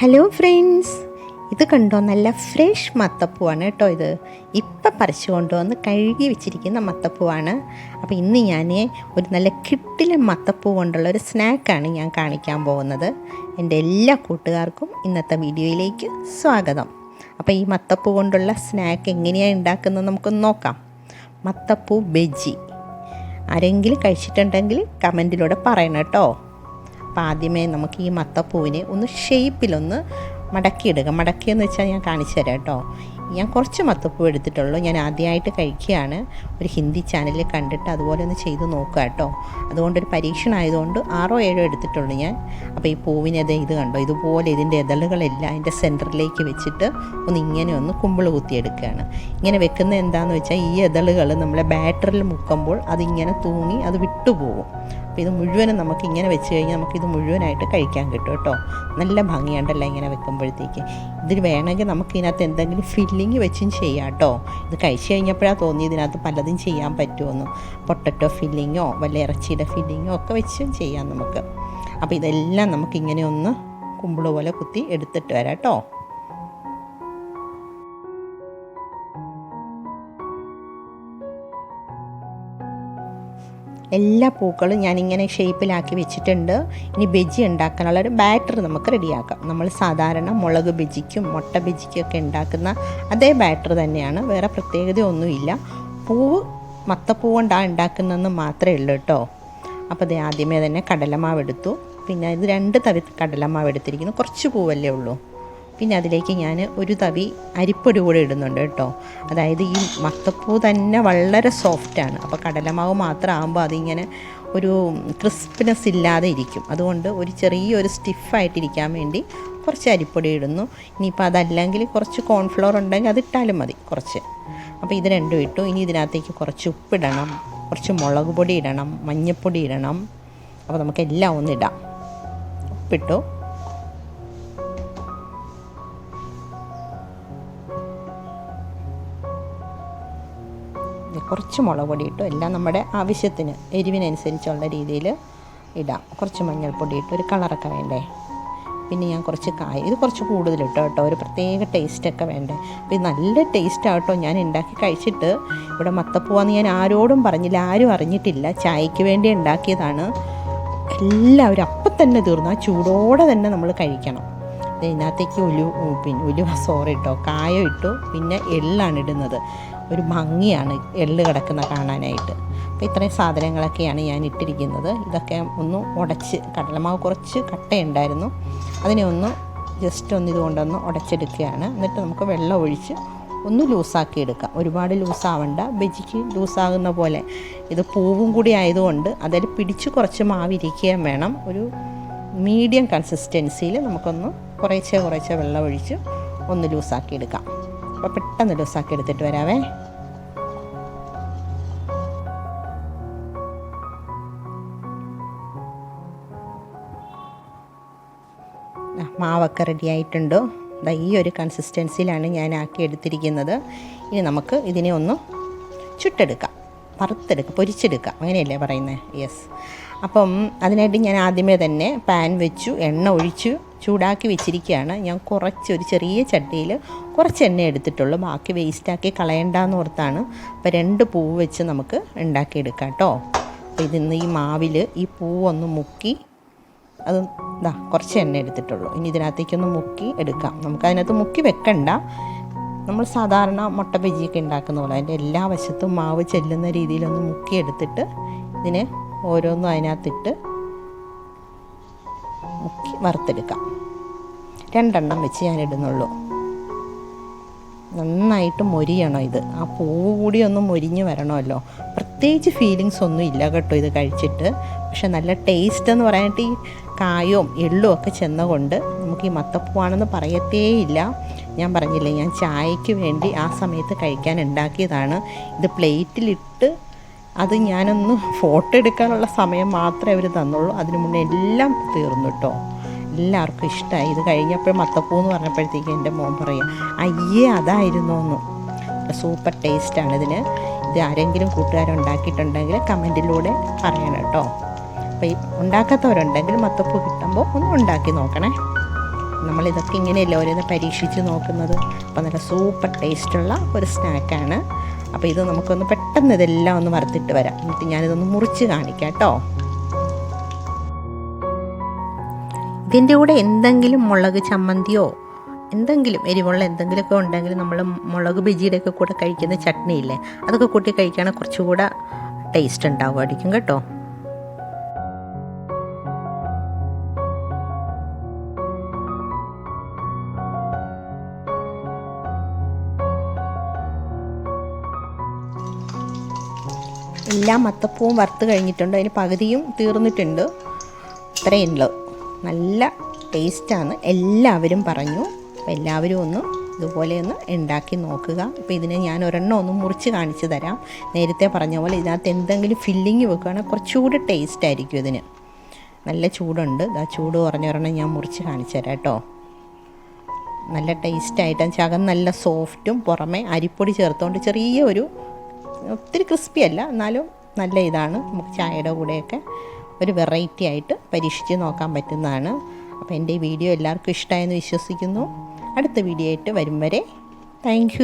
Hello friends ഇത് കണ്ടോ? നല്ല ഫ്രഷ് മത്തപ്പൂവാണ് കേട്ടോ ഇത്. ഇപ്പം പറിച്ചു കൊണ്ടുവന്ന് കഴുകി വെച്ചിരിക്കുന്ന മത്തപ്പൂവാണ്. അപ്പോൾ ഇന്ന് ഞാൻ ഒരു നല്ല കിട്ടിലെ മത്തപ്പൂ കൊണ്ടുള്ള ഒരു സ്നാക്കാണ് ഞാൻ കാണിക്കാൻ പോകുന്നത്. എന്റെ എല്ലാ കൂട്ടുകാർക്കും ഇന്നത്തെ വീഡിയോയിലേക്ക് സ്വാഗതം. അപ്പോൾ ഈ മത്തപ്പൂ കൊണ്ടുള്ള സ്നാക്ക് എങ്ങനെയാണ് ഉണ്ടാക്കുന്നത് നമുക്കൊന്ന് നോക്കാം. മത്തപ്പൂ ബജി ആരെങ്കിലും കഴിച്ചിട്ടുണ്ടെങ്കിൽ കമന്റിലൂടെ പറയണം കേട്ടോ. അപ്പോൾ ആദ്യമേ നമുക്ക് ഈ മത്തപ്പൂവിനെ ഒന്ന് ഷേപ്പിലൊന്ന് മടക്കിയിടുക. മടക്കിയെന്ന് വെച്ചാൽ ഞാൻ കാണിച്ചു തരാം കേട്ടോ. ഞാൻ കുറച്ച് മത്തപ്പൂ എടുത്തിട്ടുള്ളൂ. ഞാൻ ആദ്യമായിട്ട് കഴിക്കുകയാണ്. ഒരു ഹിന്ദി ചാനലിൽ കണ്ടിട്ട് അതുപോലെ ഒന്ന് ചെയ്ത് നോക്കുക കേട്ടോ. അതുകൊണ്ടൊരു പരീക്ഷണം ആയതുകൊണ്ട് ആറോ ഏഴോ എടുത്തിട്ടുള്ളൂ ഞാൻ. അപ്പോൾ ഈ പൂവിനത് ഇത് കണ്ടോ? ഇതുപോലെ ഇതിന്റെ ഇതളുകളെല്ലാം അതിന്റെ സെന്ററിലേക്ക് വെച്ചിട്ട് ഒന്ന് ഇങ്ങനെ ഒന്ന് കുമ്പിൾ കുത്തിയെടുക്കുകയാണ്. ഇങ്ങനെ വെക്കുന്നത് എന്താണെന്ന് വെച്ചാൽ ഈ ഇതളുകൾ നമ്മളെ ബാറ്ററിൽ മുക്കുമ്പോൾ അതിങ്ങനെ തൂങ്ങി അത് വിട്ടുപോകും. അപ്പോൾ ഇത് മുഴുവനും നമുക്ക് ഇങ്ങനെ വെച്ച് കഴിഞ്ഞാൽ നമുക്കിത് മുഴുവനായിട്ട് കഴിക്കാൻ കിട്ടും കേട്ടോ. നല്ല ഭംഗിയുണ്ടല്ലോ ഇങ്ങനെ വെക്കുമ്പോഴത്തേക്ക്. ഇതിൽ വേണമെങ്കിൽ നമുക്ക് ഇതിനകത്ത് എന്തെങ്കിലും ഫില്ലിങ് വെച്ചും ചെയ്യാം കേട്ടോ. ഇത് കഴിച്ച് കഴിഞ്ഞപ്പോഴാണ് തോന്നി ഇതിനകത്ത് പലതും ചെയ്യാൻ പറ്റുമെന്ന്. പൊട്ടറ്റോ ഫില്ലിങ്ങോ വല്ല ഇറച്ചിയുടെ ഫില്ലിങ്ങോ ഒക്കെ വെച്ചും ചെയ്യാം നമുക്ക്. അപ്പോൾ ഇതെല്ലാം നമുക്കിങ്ങനെ ഒന്ന് കുമ്പിൾ പോലെ കുത്തി എടുത്തിട്ട് വരാം കേട്ടോ. എല്ലാ പൂക്കളും ഞാനിങ്ങനെ ഷേപ്പിലാക്കി വെച്ചിട്ടുണ്ട്. ഇനി ബജി ഉണ്ടാക്കാനുള്ള ഒരു ബാറ്റർ നമുക്ക് റെഡിയാക്കാം. നമ്മൾ സാധാരണ മുളക് ബജിക്കും മുട്ട ബജിക്കും ഒക്കെ ഉണ്ടാക്കുന്ന അതേ ബാറ്റർ തന്നെയാണ്. വേറെ പ്രത്യേകതയൊന്നുമില്ല. പൂവ് മത്തപ്പൂ കൊണ്ടാണ് ഉണ്ടാക്കുന്നതെന്ന് മാത്രമേ ഉള്ളൂ കേട്ടോ. അപ്പോൾ അത് ആദ്യമേ തന്നെ കടലമാവ് എടുത്തു. പിന്നെ ഇത് രണ്ട് തവി കടലമാവ് എടുത്തിരിക്കുന്നു. കുറച്ച് പൂവല്ലേ ഉള്ളൂ. പിന്നെ അതിലേക്ക് ഞാൻ ഒരു തവി അരിപ്പൊടി കൂടെ ഇടുന്നുണ്ട് കേട്ടോ. അതായത് ഈ മത്തപ്പൂ തന്നെ വളരെ സോഫ്റ്റാണ് അപ്പോൾ കടലമാവ് മാത്രം ആകുമ്പോൾ അതിങ്ങനെ ഒരു ക്രിസ്പിനെസ് ഇല്ലാതെ ഇരിക്കും. അതുകൊണ്ട് ഒരു ചെറിയൊരു സ്റ്റിഫായിട്ടിരിക്കാൻ വേണ്ടി കുറച്ച് അരിപ്പൊടി ഇടുന്നു. ഇനിയിപ്പോൾ അതല്ലെങ്കിൽ കുറച്ച് കോൺഫ്ലോർ ഉണ്ടെങ്കിൽ അതിട്ടാലും മതി കുറച്ച്. അപ്പോൾ ഇത് രണ്ടും ഇട്ടു. ഇനി ഇതിനകത്തേക്ക് കുറച്ച് ഉപ്പിടണം കുറച്ച് മുളക് പൊടി ഇടണം. മഞ്ഞൾപ്പൊടി ഇടണം. അപ്പോൾ നമുക്ക് എല്ലാം ഒന്നിടാം ഉപ്പിട്ടു. കുറച്ച് മുളക് പൊടി ഇട്ടു. എല്ലാം നമ്മുടെ ആവശ്യത്തിന് എരിവിനനുസരിച്ചുള്ള രീതിയിൽ ഇടാം. കുറച്ച് മഞ്ഞൾപ്പൊടി ഇട്ട് ഒരു കളറൊക്കെ വേണ്ടേ? പിന്നെ ഞാൻ കുറച്ച് കായ ഇത് കുറച്ച് കൂടുതലിട്ടോ കേട്ടോ. ഒരു പ്രത്യേക ടേസ്റ്റൊക്കെ വേണ്ടേ? അപ്പോൾ ഇത് നല്ല ടേസ്റ്റ് ആട്ടോ ഞാൻ ഉണ്ടാക്കി കഴിച്ചിട്ട് ഇവിടെ മത്തപ്പൂവാന്ന് ഞാൻ ആരോടും പറഞ്ഞില്ല ആരും അറിഞ്ഞിട്ടില്ല. ചായയ്ക്ക് വേണ്ടി ഉണ്ടാക്കിയതാണ്. എല്ലാവരും അപ്പം തന്നെ തീർന്നു. ആ ചൂടോടെ തന്നെ നമ്മൾ കഴിക്കണം. ഇതിനകത്തേക്ക് ഉലു പിന്നെ ഉലുവ സോറി ഇട്ടോ കായം ഇട്ടു പിന്നെ എള്ളാണ് ഇടുന്നത്. ഒരു ഭംഗിയാണ് എള്ള് കിടക്കുന്ന കാണാനായിട്ട്. അപ്പോൾ ഇത്രയും സാധനങ്ങളൊക്കെയാണ് ഞാൻ ഇട്ടിരിക്കുന്നത്. ഇതൊക്കെ ഒന്ന് ഉടച്ച് കടലമാവ് കുറച്ച് കട്ടയുണ്ടായിരുന്നു. അതിനെ ഒന്ന് ജസ്റ്റ് ഒന്ന് ഇതുകൊണ്ടൊന്ന് ഉടച്ചെടുക്കുകയാണ്. എന്നിട്ട് നമുക്ക് വെള്ളം ഒഴിച്ച് ഒന്ന് ലൂസാക്കി എടുക്കാം. ഒരുപാട് ലൂസാവണ്ട. ബജിക്ക് ലൂസാകുന്ന പോലെ. ഇത് പൂവും കൂടി ആയതുകൊണ്ട് അതിൽ പിടിച്ച് കുറച്ച് മാവിരിക്കുകയും വേണം. ഒരു മീഡിയം കൺസിസ്റ്റൻസിയിൽ നമുക്കൊന്ന് കുറേശ്ശെ കുറേശ്ശെ വെള്ളം ഒഴിച്ച് ഒന്ന് ലൂസാക്കി എടുക്കാം. അപ്പോൾ പെട്ടെന്ന് ലൂസാക്കി എടുത്തിട്ട് വരാവേ. മാവൊക്കെ റെഡി ആയിട്ടുണ്ടോ? ദാ ഈ ഒരു കൺസിസ്റ്റൻസിയിലാണ് ഞാൻ ആക്കി എടുത്തിരിക്കുന്നത്. ഇനി നമുക്ക് ഇതിനെ ഒന്ന് ചുട്ടെടുക്കാം. വറുത്തെടുക്കുക പൊരിച്ചെടുക്കുക അങ്ങനെയല്ലേ പറയുന്നത് യെസ് അപ്പം അതിനായിട്ട് ഞാൻ ആദ്യമേ തന്നെ പാൻ വെച്ചു എണ്ണ ഒഴിച്ചു ചൂടാക്കി വെച്ചിരിക്കുകയാണ്. ഞാൻ കുറച്ച് ഒരു ചെറിയ ചട്ടിയിൽ കുറച്ച് എണ്ണ എടുത്തിട്ടുള്ളൂ. ബാക്കി വേസ്റ്റാക്കി കളയണ്ടെന്ന് ഓർത്താണ്. അപ്പോൾ രണ്ട് പൂവ് വെച്ച് നമുക്ക് ഉണ്ടാക്കിയെടുക്കാം കേട്ടോ. അപ്പോൾ ഇതിന്ന് ഈ മാവിൽ ഈ പൂവൊന്ന് മുക്കി അത് ഇതാ കുറച്ച് എണ്ണ എടുത്തിട്ടുള്ളൂ. ഇനി ഇതിനകത്തേക്കൊന്ന് മുക്കി എടുക്കാം. നമുക്കതിനകത്ത് മുക്കി വെക്കണ്ട. നമ്മൾ സാധാരണ മുട്ട ബജിയൊക്കെ ഉണ്ടാക്കുന്ന പോലെ അതിന്റെ എല്ലാ വശത്തും മാവ് ചെല്ലുന്ന രീതിയിലൊന്ന് മുക്കി എടുത്തിട്ട് ഇതിനെ ഓരോന്നും അതിനകത്തിട്ട് മുക്കി വറുത്തെടുക്കാം. രണ്ടെണ്ണം വെച്ച് ഞാൻ ഇടുന്നുള്ളൂ നന്നായിട്ട് മൊരിയണം ഇത്. ആ പൂവ് കൂടി ഒന്ന് മൊരിഞ്ഞ് വരണമല്ലോ. പ്രത്യേകിച്ച് ഫീലിങ്സ് ഒന്നും ഇല്ല കേട്ടോ ഇത് കഴിച്ചിട്ട്. പക്ഷെ നല്ല ടേസ്റ്റ് എന്ന് പറയാനായിട്ട് ഈ കായവും എള്ളും ഒക്കെ ചെന്ന കൊണ്ട് നമുക്ക് ഈ മത്തപ്പൂവാണെന്ന് പറയത്തേയില്ല ഞാൻ പറഞ്ഞില്ലേ ഞാൻ ചായയ്ക്ക് വേണ്ടി ആ സമയത്ത് കഴിക്കാൻ ഉണ്ടാക്കിയതാണ്. ഇത് പ്ലേറ്റിലിട്ട് അത് ഞാനൊന്ന് ഫോട്ടോ എടുക്കാനുള്ള സമയം മാത്രമേ അവർ തന്നുള്ളൂ. അതിനു മുന്നേ എല്ലാം തീർന്നു കേട്ടോ എല്ലാവർക്കും ഇഷ്ടമായി ഇത് കഴിഞ്ഞപ്പോൾ മത്തപ്പൂ എന്ന് പറഞ്ഞപ്പോഴത്തേക്ക് എന്റെ മോൻ പറയും അയ്യേ അതായിരുന്നു എന്ന് സൂപ്പർ ടേസ്റ്റാണ് ഇതിന്. ഇത് ആരെങ്കിലും കൂട്ടുകാരുണ്ടാക്കിയിട്ടുണ്ടെങ്കിൽ കമന്റിലൂടെ പറയണം കേട്ടോ അപ്പോൾ ഈ ഉണ്ടാക്കാത്തവരുണ്ടെങ്കിൽ മത്തപ്പൂ കിട്ടുമ്പോൾ ഒന്ന് ഉണ്ടാക്കി നോക്കണേ. നമ്മളിതൊക്കെ ഇങ്ങനെയല്ലേ ഓരോന്ന് പരീക്ഷിച്ച് നോക്കുന്നത്. അപ്പോൾ നല്ല സൂപ്പർ ടേസ്റ്റുള്ള ഒരു സ്നാക്കാണ്. അപ്പോൾ ഇത് നമുക്കൊന്ന് പെട്ടെന്ന് ഇതെല്ലാം ഒന്ന് വറുത്തിട്ട് വരാം. എന്നിട്ട് ഞാനിതൊന്ന് മുറിച്ച് കാണിക്കാം കേട്ടോ. ഇതിന്റെ കൂടെ എന്തെങ്കിലും മുളക് ചമ്മന്തിയോ എന്തെങ്കിലും എരിവുള്ള എന്തെങ്കിലുമൊക്കെ ഉണ്ടെങ്കിൽ നമ്മൾ മുളക് ബജിയുടെയൊക്കെ കൂടെ കഴിക്കുന്ന ചട്നി ഇല്ലേ അതൊക്കെ കൂട്ടി കഴിക്കുകയാണെങ്കിൽ കുറച്ചുകൂടെ ടേസ്റ്റ് ഉണ്ടാവുമായിരിക്കും കേട്ടോ. എല്ലാ മത്തപ്പൂവും വറുത്ത് കഴിഞ്ഞിട്ടുണ്ട്. അതിന് പകുതിയും തീർന്നിട്ടുണ്ട്. ഇത്രയുള്ളൂ നല്ല ടേസ്റ്റാണ് എല്ലാവരും പറഞ്ഞു. അപ്പോൾ എല്ലാവരും ഒന്ന് ഇതുപോലെ ഒന്ന് ഉണ്ടാക്കി നോക്കുക. അപ്പോൾ ഇതിനെ ഞാൻ ഒരെണ്ണം ഒന്ന് മുറിച്ച് കാണിച്ചു തരാം. നേരത്തെ പറഞ്ഞ പോലെ ഇതിനകത്ത് എന്തെങ്കിലും ഫില്ലിങ് വെക്കുകയാണെങ്കിൽ കുറച്ചുകൂടി ടേസ്റ്റ് ആയിരിക്കും ഇതിന്. നല്ല ചൂടുണ്ട്. ഇതാ ചൂട് കുറഞ്ഞ ഒരെണ്ണം ഞാൻ മുറിച്ച് കാണിച്ചു തരാം കേട്ടോ. നല്ല ടേസ്റ്റായിട്ട് ചകം നല്ല സോഫ്റ്റും പുറമെ അരിപ്പൊടി ചേർത്തുകൊണ്ട് ചെറിയ ഒരു ഒത്തിരി ക്രിസ്പി അല്ല എന്നാലും നല്ല ഇതാണ്. നമുക്ക് ചായയുടെ കൂടെയൊക്കെ ഒരു വെറൈറ്റി ആയിട്ട് പരീക്ഷിച്ച് നോക്കാൻ പറ്റുന്നതാണ്. അപ്പോൾ എന്റെ ഈ വീഡിയോ എല്ലാവർക്കും ഇഷ്ടമായെന്ന് വിശ്വസിക്കുന്നു. അടുത്ത വീഡിയോ ആയിട്ട് വരും വരെ. താങ്ക്